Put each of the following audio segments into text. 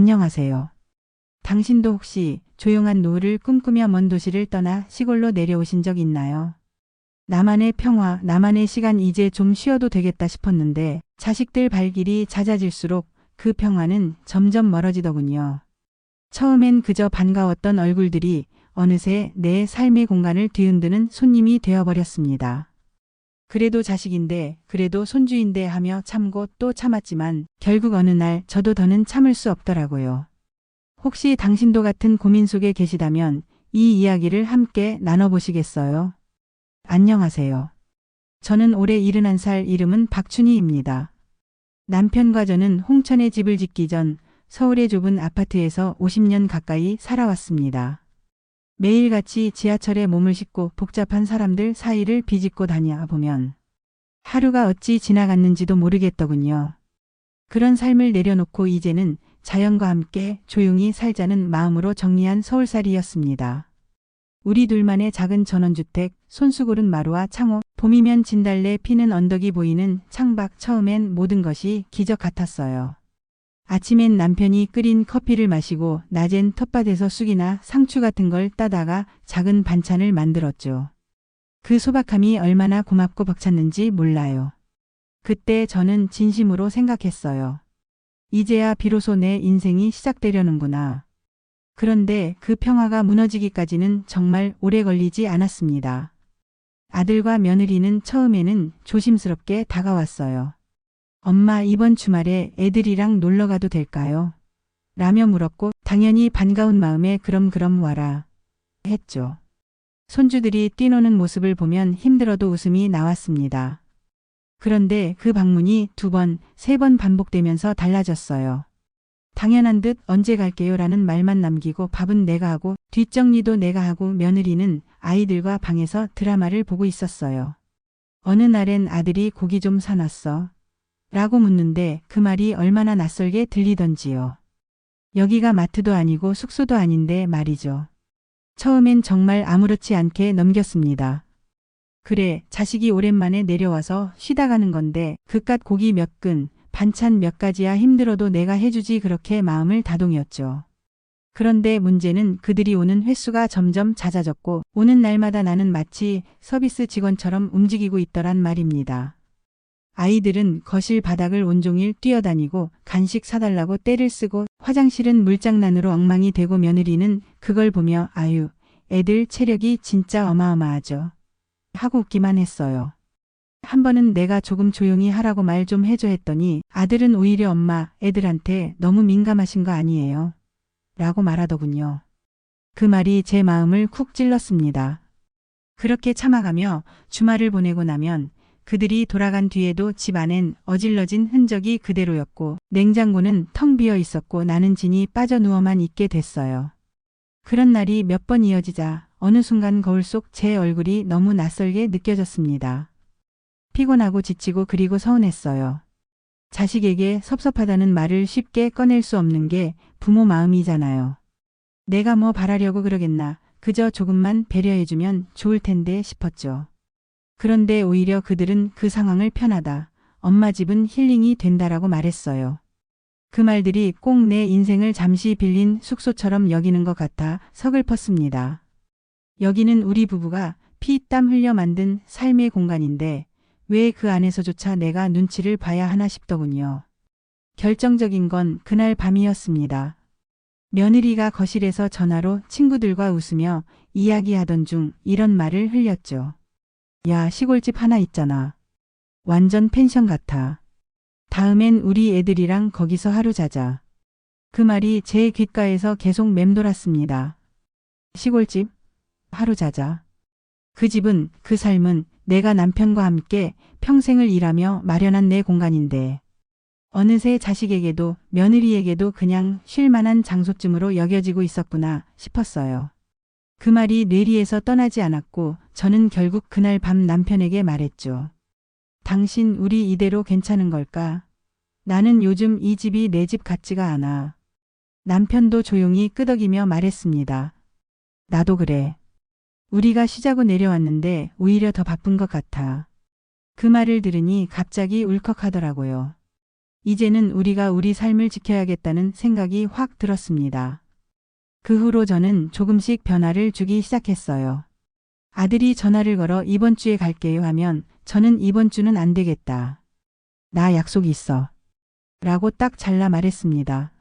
안녕하세요. 당신도 혹시 조용한 노후를 꿈꾸며 먼 도시를 떠나 시골로 내려오신 적 있나요? 나만의 평화, 나만의 시간 이제 좀 쉬어도 되겠다 싶었는데 자식들 발길이 잦아질수록 그 평화는 점점 멀어지더군요. 처음엔 그저 반가웠던 얼굴들이 어느새 내 삶의 공간을 뒤흔드는 손님이 되어버렸습니다. 그래도 자식인데, 그래도 손주인데 하며 참고 또 참았지만 결국 어느 날 저도 더는 참을 수 없더라고요. 혹시 당신도 같은 고민 속에 계시다면 이 이야기를 함께 나눠보시겠어요? 안녕하세요. 저는 올해 71살 이름은 박춘희입니다. 남편과 저는 홍천에 집을 짓기 전 서울의 좁은 아파트에서 50년 가까이 살아왔습니다. 매일같이 지하철에 몸을 싣고 복잡한 사람들 사이를 비집고 다녀 보면 하루가 어찌 지나갔는지도 모르겠더군요. 그런 삶을 내려놓고 이제는 자연과 함께 조용히 살자는 마음으로 정리한 서울살이였습니다. 우리 둘만의 작은 전원주택, 손수고른 마루와 창호, 봄이면 진달래 피는 언덕이 보이는 창밖 처음엔 모든 것이 기적 같았어요. 아침엔 남편이 끓인 커피를 마시고 낮엔 텃밭에서 쑥이나 상추 같은 걸 따다가 작은 반찬을 만들었죠. 그 소박함이 얼마나 고맙고 벅찼는지 몰라요. 그때 저는 진심으로 생각했어요. 이제야 비로소 내 인생이 시작되려는구나. 그런데 그 평화가 무너지기까지는 정말 오래 걸리지 않았습니다. 아들과 며느리는 처음에는 조심스럽게 다가왔어요. 엄마 이번 주말에 애들이랑 놀러 가도 될까요? 라며 물었고 당연히 반가운 마음에 그럼 그럼 와라. 했죠. 손주들이 뛰노는 모습을 보면 힘들어도 웃음이 나왔습니다. 그런데 그 방문이 두 번, 세 번 반복되면서 달라졌어요. 당연한 듯 언제 갈게요 라는 말만 남기고 밥은 내가 하고 뒷정리도 내가 하고 며느리는 아이들과 방에서 드라마를 보고 있었어요. 어느 날엔 아들이 고기 좀 사놨어. 라고 묻는데 그 말이 얼마나 낯설게 들리던지요. 여기가 마트도 아니고 숙소도 아닌데 말이죠. 처음엔 정말 아무렇지 않게 넘겼습니다. 그래, 자식이 오랜만에 내려와서 쉬다 가는 건데 그깟 고기 몇 근, 반찬 몇 가지야 힘들어도 내가 해주지 그렇게 마음을 다동였죠. 그런데 문제는 그들이 오는 횟수가 점점 잦아졌고 오는 날마다 나는 마치 서비스 직원처럼 움직이고 있더란 말입니다. 아이들은 거실 바닥을 온종일 뛰어다니고 간식 사달라고 떼를 쓰고 화장실은 물장난으로 엉망이 되고 며느리는 그걸 보며 아유, 애들 체력이 진짜 어마어마하죠. 하고 웃기만 했어요. 한 번은 내가 조금 조용히 하라고 말 좀 해줘 했더니 아들은 오히려 엄마, 애들한테 너무 민감하신 거 아니에요. 라고 말하더군요. 그 말이 제 마음을 쿡 찔렀습니다. 그렇게 참아가며 주말을 보내고 나면 그들이 돌아간 뒤에도 집 안엔 어질러진 흔적이 그대로였고 냉장고는 텅 비어 있었고 나는 진이 빠져 누워만 있게 됐어요. 그런 날이 몇 번 이어지자 어느 순간 거울 속 제 얼굴이 너무 낯설게 느껴졌습니다. 피곤하고 지치고 그리고 서운했어요. 자식에게 섭섭하다는 말을 쉽게 꺼낼 수 없는 게 부모 마음이잖아요. 내가 뭐 바라려고 그러겠나. 그저 조금만 배려해주면 좋을 텐데 싶었죠. 그런데 오히려 그들은 그 상황을 편하다. 엄마 집은 힐링이 된다라고 말했어요. 그 말들이 꼭 내 인생을 잠시 빌린 숙소처럼 여기는 것 같아 서글펐습니다. 여기는 우리 부부가 피 땀 흘려 만든 삶의 공간인데 왜 그 안에서조차 내가 눈치를 봐야 하나 싶더군요. 결정적인 건 그날 밤이었습니다. 며느리가 거실에서 전화로 친구들과 웃으며 이야기하던 중 이런 말을 흘렸죠. 야, 시골집 하나 있잖아. 완전 펜션 같아. 다음엔 우리 애들이랑 거기서 하루 자자. 그 말이 제 귓가에서 계속 맴돌았습니다. 시골집? 하루 자자. 그 집은, 그 삶은 내가 남편과 함께 평생을 일하며 마련한 내 공간인데 어느새 자식에게도 며느리에게도 그냥 쉴 만한 장소쯤으로 여겨지고 있었구나 싶었어요. 그 말이 뇌리에서 떠나지 않았고 저는 결국 그날 밤 남편에게 말했죠. 당신 우리 이대로 괜찮은 걸까? 나는 요즘 이 집이 내 집 같지가 않아. 남편도 조용히 끄덕이며 말했습니다. 나도 그래. 우리가 쉬자고 내려왔는데 오히려 더 바쁜 것 같아. 그 말을 들으니 갑자기 울컥하더라고요. 이제는 우리가 우리 삶을 지켜야겠다는 생각이 확 들었습니다. 그 후로 저는 조금씩 변화를 주기 시작했어요. 아들이 전화를 걸어 이번 주에 갈게요 하면 저는 이번 주는 안 되겠다. 나 약속 있어. 라고 딱 잘라 말했습니다.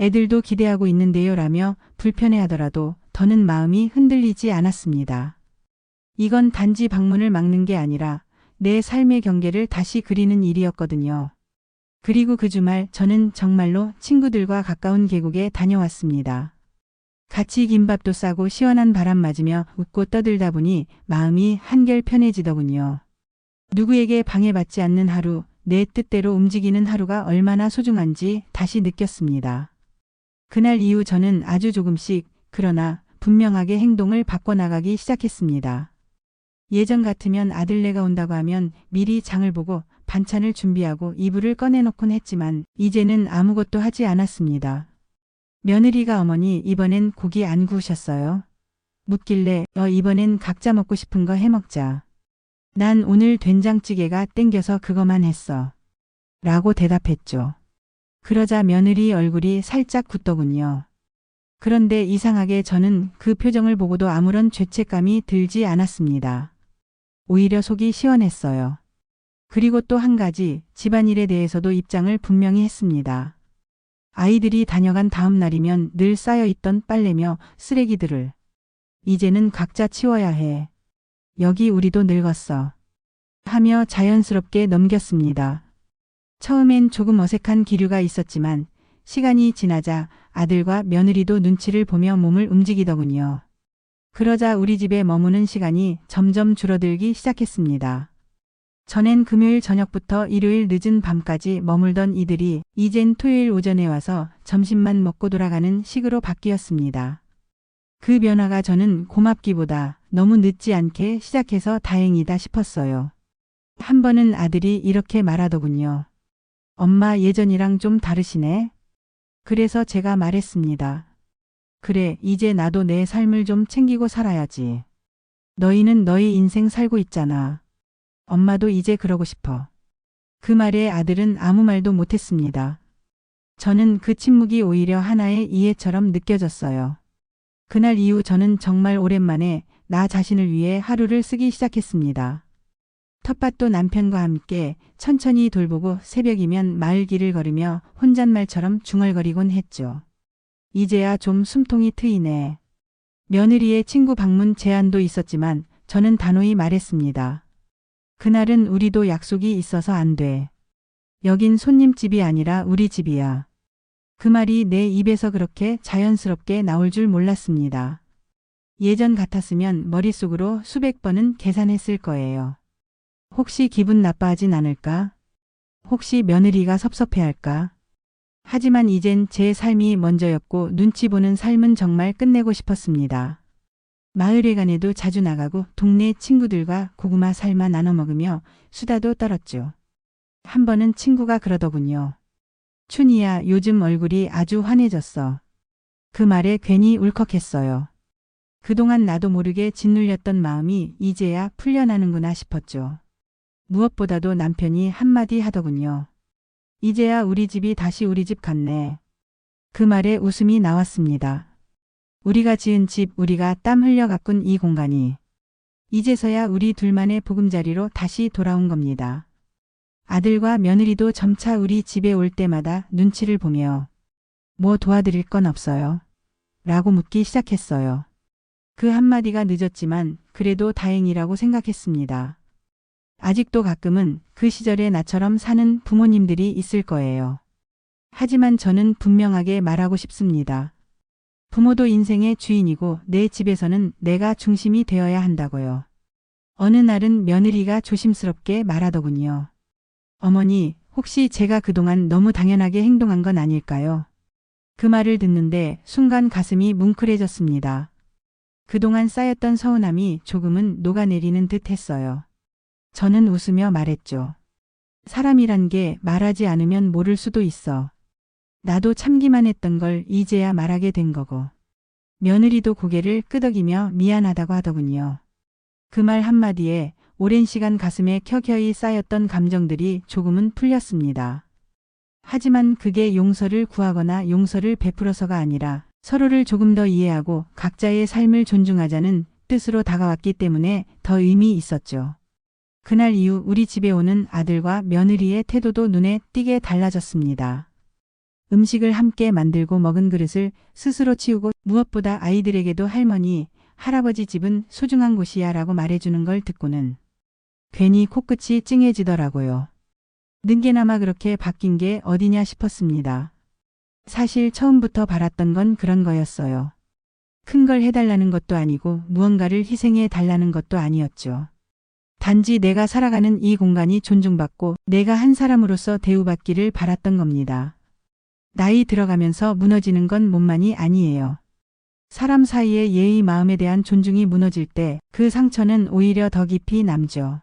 애들도 기대하고 있는데요 라며 불편해 하더라도 더는 마음이 흔들리지 않았습니다. 이건 단지 방문을 막는 게 아니라 내 삶의 경계를 다시 그리는 일이었거든요. 그리고 그 주말 저는 정말로 친구들과 가까운 계곡에 다녀왔습니다. 같이 김밥도 싸고 시원한 바람 맞으며 웃고 떠들다 보니 마음이 한결 편해지더군요. 누구에게 방해받지 않는 하루, 내 뜻대로 움직이는 하루가 얼마나 소중한지 다시 느꼈습니다. 그날 이후 저는 아주 조금씩, 그러나 분명하게 행동을 바꿔나가기 시작했습니다. 예전 같으면 아들네가 온다고 하면 미리 장을 보고 반찬을 준비하고 이불을 꺼내놓곤 했지만 이제는 아무것도 하지 않았습니다. 며느리가 어머니 이번엔 고기 안 구우셨어요? 묻길래 어 이번엔 각자 먹고 싶은 거 해먹자. 난 오늘 된장찌개가 땡겨서 그거만 했어. 라고 대답했죠. 그러자 며느리 얼굴이 살짝 굳더군요. 그런데 이상하게 저는 그 표정을 보고도 아무런 죄책감이 들지 않았습니다. 오히려 속이 시원했어요. 그리고 또 한 가지 집안일에 대해서도 입장을 분명히 했습니다. 아이들이 다녀간 다음 날이면 늘 쌓여있던 빨래며 쓰레기들을 이제는 각자 치워야 해. 여기 우리도 늙었어. 하며 자연스럽게 넘겼습니다. 처음엔 조금 어색한 기류가 있었지만 시간이 지나자 아들과 며느리도 눈치를 보며 몸을 움직이더군요. 그러자 우리 집에 머무는 시간이 점점 줄어들기 시작했습니다. 전엔 금요일 저녁부터 일요일 늦은 밤까지 머물던 이들이 이젠 토요일 오전에 와서 점심만 먹고 돌아가는 식으로 바뀌었습니다. 그 변화가 저는 고맙기보다 너무 늦지 않게 시작해서 다행이다 싶었어요. 한 번은 아들이 이렇게 말하더군요. 엄마 예전이랑 좀 다르시네? 그래서 제가 말했습니다. 그래, 이제 나도 내 삶을 좀 챙기고 살아야지. 너희는 너희 인생 살고 있잖아. 엄마도 이제 그러고 싶어. 그 말에 아들은 아무 말도 못했습니다. 저는 그 침묵이 오히려 하나의 이해처럼 느껴졌어요. 그날 이후 저는 정말 오랜만에 나 자신을 위해 하루를 쓰기 시작했습니다. 텃밭도 남편과 함께 천천히 돌보고 새벽이면 마을 길을 걸으며 혼잣말처럼 중얼거리곤 했죠. 이제야 좀 숨통이 트이네. 며느리의 친구 방문 제안도 있었지만 저는 단호히 말했습니다. 그날은 우리도 약속이 있어서 안 돼. 여긴 손님 집이 아니라 우리 집이야. 그 말이 내 입에서 그렇게 자연스럽게 나올 줄 몰랐습니다. 예전 같았으면 머릿속으로 수백 번은 계산했을 거예요. 혹시 기분 나빠하진 않을까? 혹시 며느리가 섭섭해할까? 하지만 이젠 제 삶이 먼저였고 눈치 보는 삶은 정말 끝내고 싶었습니다. 마을회관에도 자주 나가고 동네 친구들과 고구마 삶아 나눠 먹으며 수다도 떨었죠. 한 번은 친구가 그러더군요. 춘이야 요즘 얼굴이 아주 환해졌어. 그 말에 괜히 울컥했어요. 그동안 나도 모르게 짓눌렸던 마음이 이제야 풀려나는구나 싶었죠. 무엇보다도 남편이 한마디 하더군요. 이제야 우리 집이 다시 우리 집 같네. 그 말에 웃음이 나왔습니다. 우리가 지은 집, 우리가 땀 흘려 가꾼 이 공간이 이제서야 우리 둘만의 보금자리로 다시 돌아온 겁니다. 아들과 며느리도 점차 우리 집에 올 때마다 눈치를 보며 뭐 도와드릴 건 없어요? 라고 묻기 시작했어요. 그 한마디가 늦었지만 그래도 다행이라고 생각했습니다. 아직도 가끔은 그 시절의 나처럼 사는 부모님들이 있을 거예요. 하지만 저는 분명하게 말하고 싶습니다. 부모도 인생의 주인이고 내 집에서는 내가 중심이 되어야 한다고요. 어느 날은 며느리가 조심스럽게 말하더군요. 어머니, 혹시 제가 그동안 너무 당연하게 행동한 건 아닐까요? 그 말을 듣는데 순간 가슴이 뭉클해졌습니다. 그동안 쌓였던 서운함이 조금은 녹아내리는 듯 했어요. 저는 웃으며 말했죠. 사람이란 게 말하지 않으면 모를 수도 있어. 나도 참기만 했던 걸 이제야 말하게 된 거고. 며느리도 고개를 끄덕이며 미안하다고 하더군요. 그 말 한마디에 오랜 시간 가슴에 켜켜이 쌓였던 감정들이 조금은 풀렸습니다. 하지만 그게 용서를 구하거나 용서를 베풀어서가 아니라 서로를 조금 더 이해하고 각자의 삶을 존중하자는 뜻으로 다가왔기 때문에 더 의미 있었죠. 그날 이후 우리 집에 오는 아들과 며느리의 태도도 눈에 띄게 달라졌습니다. 음식을 함께 만들고 먹은 그릇을 스스로 치우고 무엇보다 아이들에게도 할머니, 할아버지 집은 소중한 곳이야 라고 말해주는 걸 듣고는 괜히 코끝이 찡해지더라고요. 능게나마 그렇게 바뀐 게 어디냐 싶었습니다. 사실 처음부터 바랐던 건 그런 거였어요. 큰 걸 해달라는 것도 아니고 무언가를 희생해 달라는 것도 아니었죠. 단지 내가 살아가는 이 공간이 존중받고 내가 한 사람으로서 대우받기를 바랐던 겁니다. 나이 들어가면서 무너지는 건 몸만이 아니에요. 사람 사이의 예의 마음에 대한 존중이 무너질 때 그 상처는 오히려 더 깊이 남죠.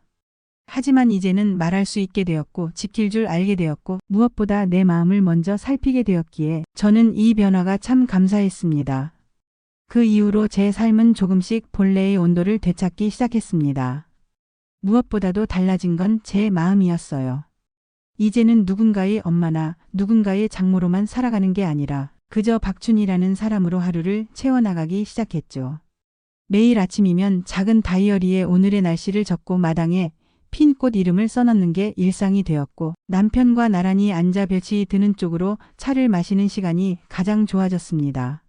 하지만 이제는 말할 수 있게 되었고 지킬 줄 알게 되었고 무엇보다 내 마음을 먼저 살피게 되었기에 저는 이 변화가 참 감사했습니다. 그 이후로 제 삶은 조금씩 본래의 온도를 되찾기 시작했습니다. 무엇보다도 달라진 건 제 마음이었어요. 이제는 누군가의 엄마나 누군가의 장모로만 살아가는 게 아니라 그저 박춘이라는 사람으로 하루를 채워나가기 시작했죠. 매일 아침이면 작은 다이어리에 오늘의 날씨를 적고 마당에 핀 꽃 이름을 써놓는 게 일상이 되었고 남편과 나란히 앉아 볕이 드는 쪽으로 차를 마시는 시간이 가장 좋아졌습니다.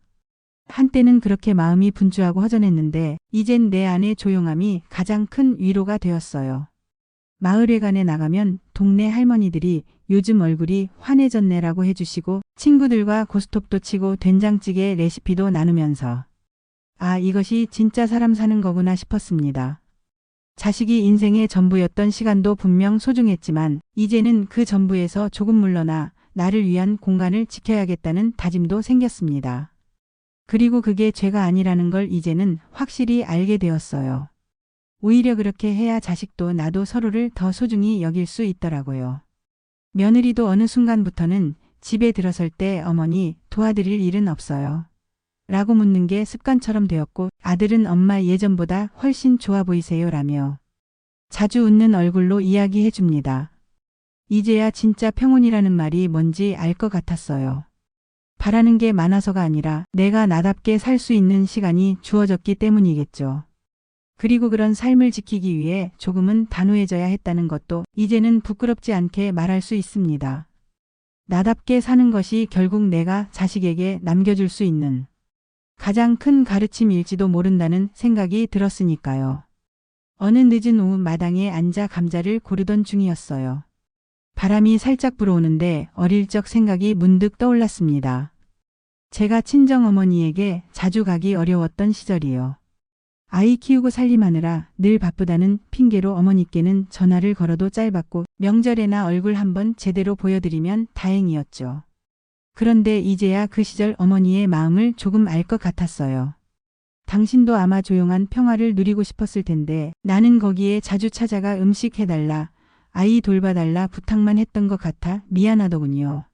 한때는 그렇게 마음이 분주하고 허전했는데 이젠 내 안의 조용함이 가장 큰 위로가 되었어요. 마을회관에 나가면 동네 할머니들이 요즘 얼굴이 환해졌네라고 해주시고 친구들과 고스톱도 치고 된장찌개 레시피도 나누면서 아 이것이 진짜 사람 사는 거구나 싶었습니다. 자식이 인생의 전부였던 시간도 분명 소중했지만 이제는 그 전부에서 조금 물러나 나를 위한 공간을 지켜야겠다는 다짐도 생겼습니다. 그리고 그게 죄가 아니라는 걸 이제는 확실히 알게 되었어요. 오히려 그렇게 해야 자식도 나도 서로를 더 소중히 여길 수 있더라고요. 며느리도 어느 순간부터는 집에 들어설 때 어머니 도와드릴 일은 없어요. 라고 묻는 게 습관처럼 되었고 아들은 엄마 예전보다 훨씬 좋아 보이세요 라며 자주 웃는 얼굴로 이야기해 줍니다. 이제야 진짜 평온이라는 말이 뭔지 알 것 같았어요. 바라는 게 많아서가 아니라 내가 나답게 살 수 있는 시간이 주어졌기 때문이겠죠. 그리고 그런 삶을 지키기 위해 조금은 단호해져야 했다는 것도 이제는 부끄럽지 않게 말할 수 있습니다. 나답게 사는 것이 결국 내가 자식에게 남겨줄 수 있는 가장 큰 가르침일지도 모른다는 생각이 들었으니까요. 어느 늦은 오후 마당에 앉아 감자를 고르던 중이었어요. 바람이 살짝 불어오는데 어릴 적 생각이 문득 떠올랐습니다. 제가 친정어머니에게 자주 가기 어려웠던 시절이요. 아이 키우고 살림하느라 늘 바쁘다는 핑계로 어머니께는 전화를 걸어도 짧았고 명절에나 얼굴 한번 제대로 보여드리면 다행이었죠. 그런데 이제야 그 시절 어머니의 마음을 조금 알 것 같았어요. 당신도 아마 조용한 평화를 누리고 싶었을 텐데 나는 거기에 자주 찾아가 음식 해달라, 아이 돌봐달라 부탁만 했던 것 같아 미안하더군요.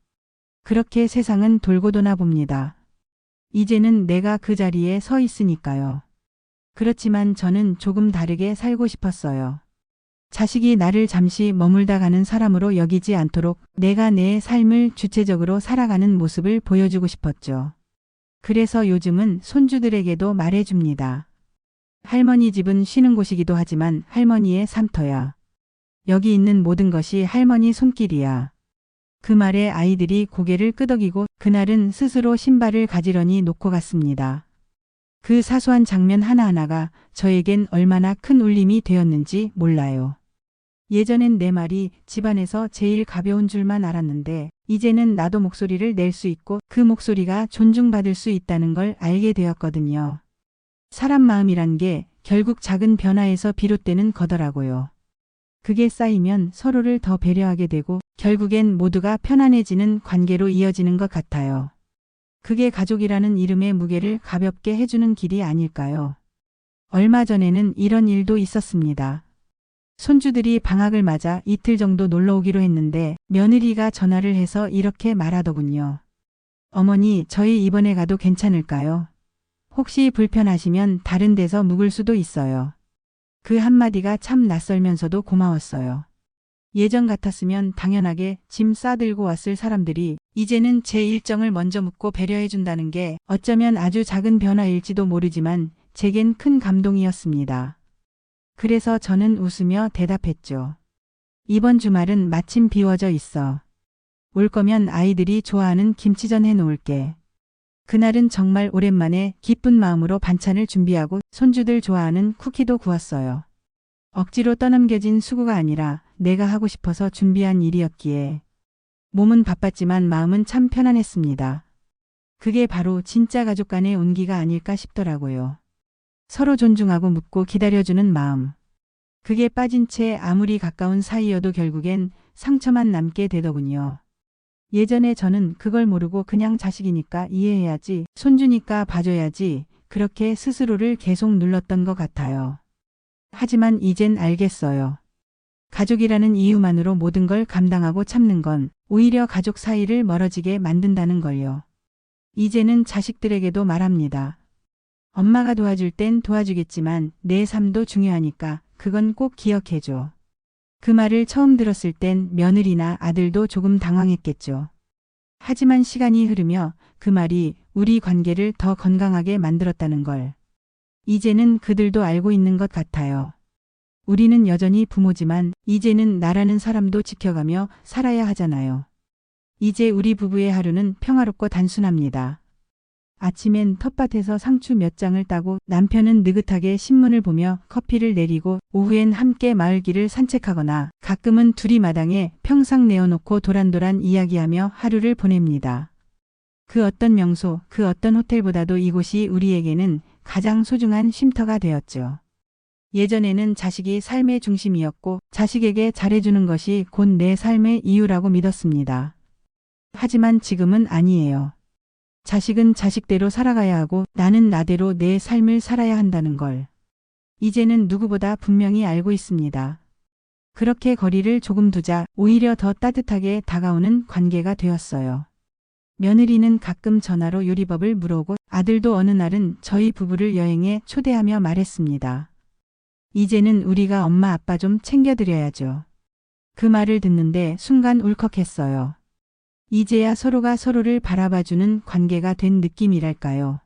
그렇게 세상은 돌고 도나 봅니다. 이제는 내가 그 자리에 서 있으니까요. 그렇지만 저는 조금 다르게 살고 싶었어요. 자식이 나를 잠시 머물다 가는 사람으로 여기지 않도록 내가 내 삶을 주체적으로 살아가는 모습을 보여주고 싶었죠. 그래서 요즘은 손주들에게도 말해줍니다. 할머니 집은 쉬는 곳이기도 하지만 할머니의 삶터야. 여기 있는 모든 것이 할머니 손길이야. 그 말에 아이들이 고개를 끄덕이고 그날은 스스로 신발을 가지런히 놓고 갔습니다. 그 사소한 장면 하나하나가 저에겐 얼마나 큰 울림이 되었는지 몰라요. 예전엔 내 말이 집안에서 제일 가벼운 줄만 알았는데 이제는 나도 목소리를 낼 수 있고 그 목소리가 존중받을 수 있다는 걸 알게 되었거든요. 사람 마음이란 게 결국 작은 변화에서 비롯되는 거더라고요. 그게 쌓이면 서로를 더 배려하게 되고 결국엔 모두가 편안해지는 관계로 이어지는 것 같아요. 그게 가족이라는 이름의 무게를 가볍게 해주는 길이 아닐까요? 얼마 전에는 이런 일도 있었습니다. 손주들이 방학을 맞아 이틀 정도 놀러 오기로 했는데 며느리가 전화를 해서 이렇게 말하더군요. 어머니, 저희 이번에 가도 괜찮을까요? 혹시 불편하시면 다른 데서 묵을 수도 있어요. 그 한마디가 참 낯설면서도 고마웠어요. 예전 같았으면 당연하게 짐 싸들고 왔을 사람들이 이제는 제 일정을 먼저 묻고 배려해준다는 게 어쩌면 아주 작은 변화일지도 모르지만 제겐 큰 감동이었습니다. 그래서 저는 웃으며 대답했죠. 이번 주말은 마침 비워져 있어. 올 거면 아이들이 좋아하는 김치전 해놓을게. 그날은 정말 오랜만에 기쁜 마음으로 반찬을 준비하고 손주들 좋아하는 쿠키도 구웠어요. 억지로 떠넘겨진 수고가 아니라 내가 하고 싶어서 준비한 일이었기에 몸은 바빴지만 마음은 참 편안했습니다. 그게 바로 진짜 가족 간의 온기가 아닐까 싶더라고요. 서로 존중하고 묻고 기다려주는 마음. 그게 빠진 채 아무리 가까운 사이여도 결국엔 상처만 남게 되더군요. 예전에 저는 그걸 모르고 그냥 자식이니까 이해해야지, 손주니까 봐줘야지, 그렇게 스스로를 계속 눌렀던 것 같아요. 하지만 이젠 알겠어요. 가족이라는 이유만으로 모든 걸 감당하고 참는 건 오히려 가족 사이를 멀어지게 만든다는 걸요. 이제는 자식들에게도 말합니다. 엄마가 도와줄 땐 도와주겠지만 내 삶도 중요하니까 그건 꼭 기억해줘. 그 말을 처음 들었을 땐 며느리나 아들도 조금 당황했겠죠. 하지만 시간이 흐르며 그 말이 우리 관계를 더 건강하게 만들었다는 걸 이제는 그들도 알고 있는 것 같아요. 우리는 여전히 부모지만 이제는 나라는 사람도 지켜가며 살아야 하잖아요. 이제 우리 부부의 하루는 평화롭고 단순합니다. 아침엔 텃밭에서 상추 몇 장을 따고 남편은 느긋하게 신문을 보며 커피를 내리고 오후엔 함께 마을길을 산책하거나 가끔은 둘이 마당에 평상 내어놓고 도란도란 이야기하며 하루를 보냅니다. 그 어떤 명소, 그 어떤 호텔보다도 이곳이 우리에게는 가장 소중한 쉼터가 되었죠. 예전에는 자식이 삶의 중심이었고 자식에게 잘해주는 것이 곧 내 삶의 이유라고 믿었습니다. 하지만 지금은 아니에요. 자식은 자식대로 살아가야 하고 나는 나대로 내 삶을 살아야 한다는 걸. 이제는 누구보다 분명히 알고 있습니다. 그렇게 거리를 조금 두자 오히려 더 따뜻하게 다가오는 관계가 되었어요. 며느리는 가끔 전화로 요리법을 물어오고 아들도 어느 날은 저희 부부를 여행에 초대하며 말했습니다. 이제는 우리가 엄마 아빠 좀 챙겨드려야죠. 그 말을 듣는데 순간 울컥했어요. 이제야 서로가 서로를 바라봐주는 관계가 된 느낌이랄까요.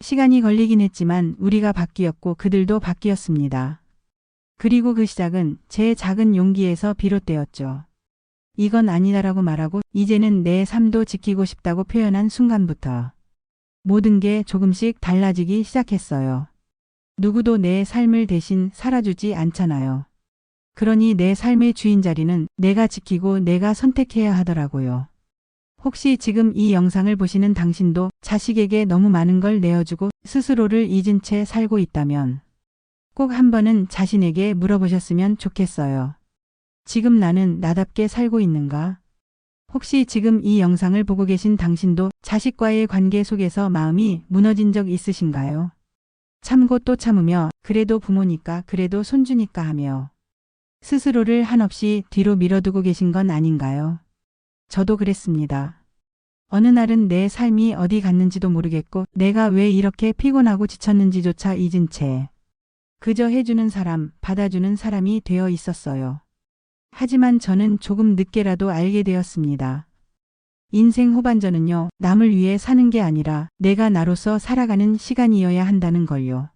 시간이 걸리긴 했지만 우리가 바뀌었고 그들도 바뀌었습니다. 그리고 그 시작은 제 작은 용기에서 비롯되었죠. 이건 아니다라고 말하고 이제는 내 삶도 지키고 싶다고 표현한 순간부터 모든 게 조금씩 달라지기 시작했어요. 누구도 내 삶을 대신 살아주지 않잖아요. 그러니 내 삶의 주인 자리는 내가 지키고 내가 선택해야 하더라고요. 혹시 지금 이 영상을 보시는 당신도 자식에게 너무 많은 걸 내어주고 스스로를 잊은 채 살고 있다면 꼭 한 번은 자신에게 물어보셨으면 좋겠어요. 지금 나는 나답게 살고 있는가? 혹시 지금 이 영상을 보고 계신 당신도 자식과의 관계 속에서 마음이 무너진 적 있으신가요? 참고 또 참으며 그래도 부모니까 그래도 손주니까 하며 스스로를 한없이 뒤로 밀어두고 계신 건 아닌가요? 저도 그랬습니다. 어느 날은 내 삶이 어디 갔는지도 모르겠고 내가 왜 이렇게 피곤하고 지쳤는지조차 잊은 채 그저 해주는 사람, 받아주는 사람이 되어 있었어요. 하지만 저는 조금 늦게라도 알게 되었습니다. 인생 후반전은요, 남을 위해 사는 게 아니라 내가 나로서 살아가는 시간이어야 한다는 걸요.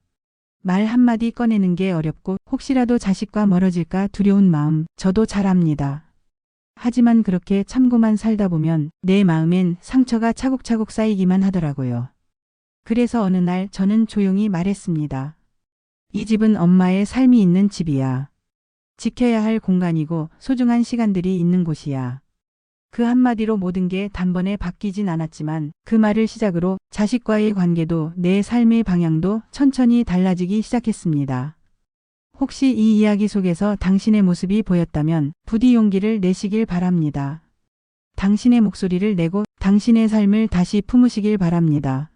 말 한마디 꺼내는 게 어렵고 혹시라도 자식과 멀어질까 두려운 마음 저도 잘 압니다. 하지만 그렇게 참고만 살다 보면 내 마음엔 상처가 차곡차곡 쌓이기만 하더라고요. 그래서 어느 날 저는 조용히 말했습니다. 이 집은 엄마의 삶이 있는 집이야. 지켜야 할 공간이고 소중한 시간들이 있는 곳이야. 그 한마디로 모든 게 단번에 바뀌진 않았지만 그 말을 시작으로 자식과의 관계도 내 삶의 방향도 천천히 달라지기 시작했습니다. 혹시 이 이야기 속에서 당신의 모습이 보였다면 부디 용기를 내시길 바랍니다. 당신의 목소리를 내고 당신의 삶을 다시 품으시길 바랍니다.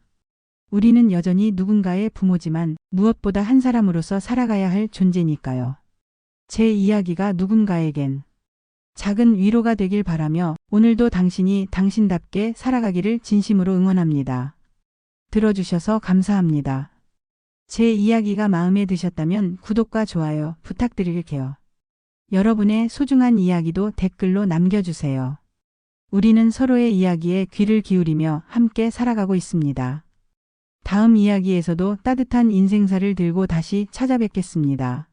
우리는 여전히 누군가의 부모지만 무엇보다 한 사람으로서 살아가야 할 존재니까요. 제 이야기가 누군가에겐 작은 위로가 되길 바라며 오늘도 당신이 당신답게 살아가기를 진심으로 응원합니다. 들어주셔서 감사합니다. 제 이야기가 마음에 드셨다면 구독과 좋아요 부탁드릴게요. 여러분의 소중한 이야기도 댓글로 남겨주세요. 우리는 서로의 이야기에 귀를 기울이며 함께 살아가고 있습니다. 다음 이야기에서도 따뜻한 인생사를 들고 다시 찾아뵙겠습니다.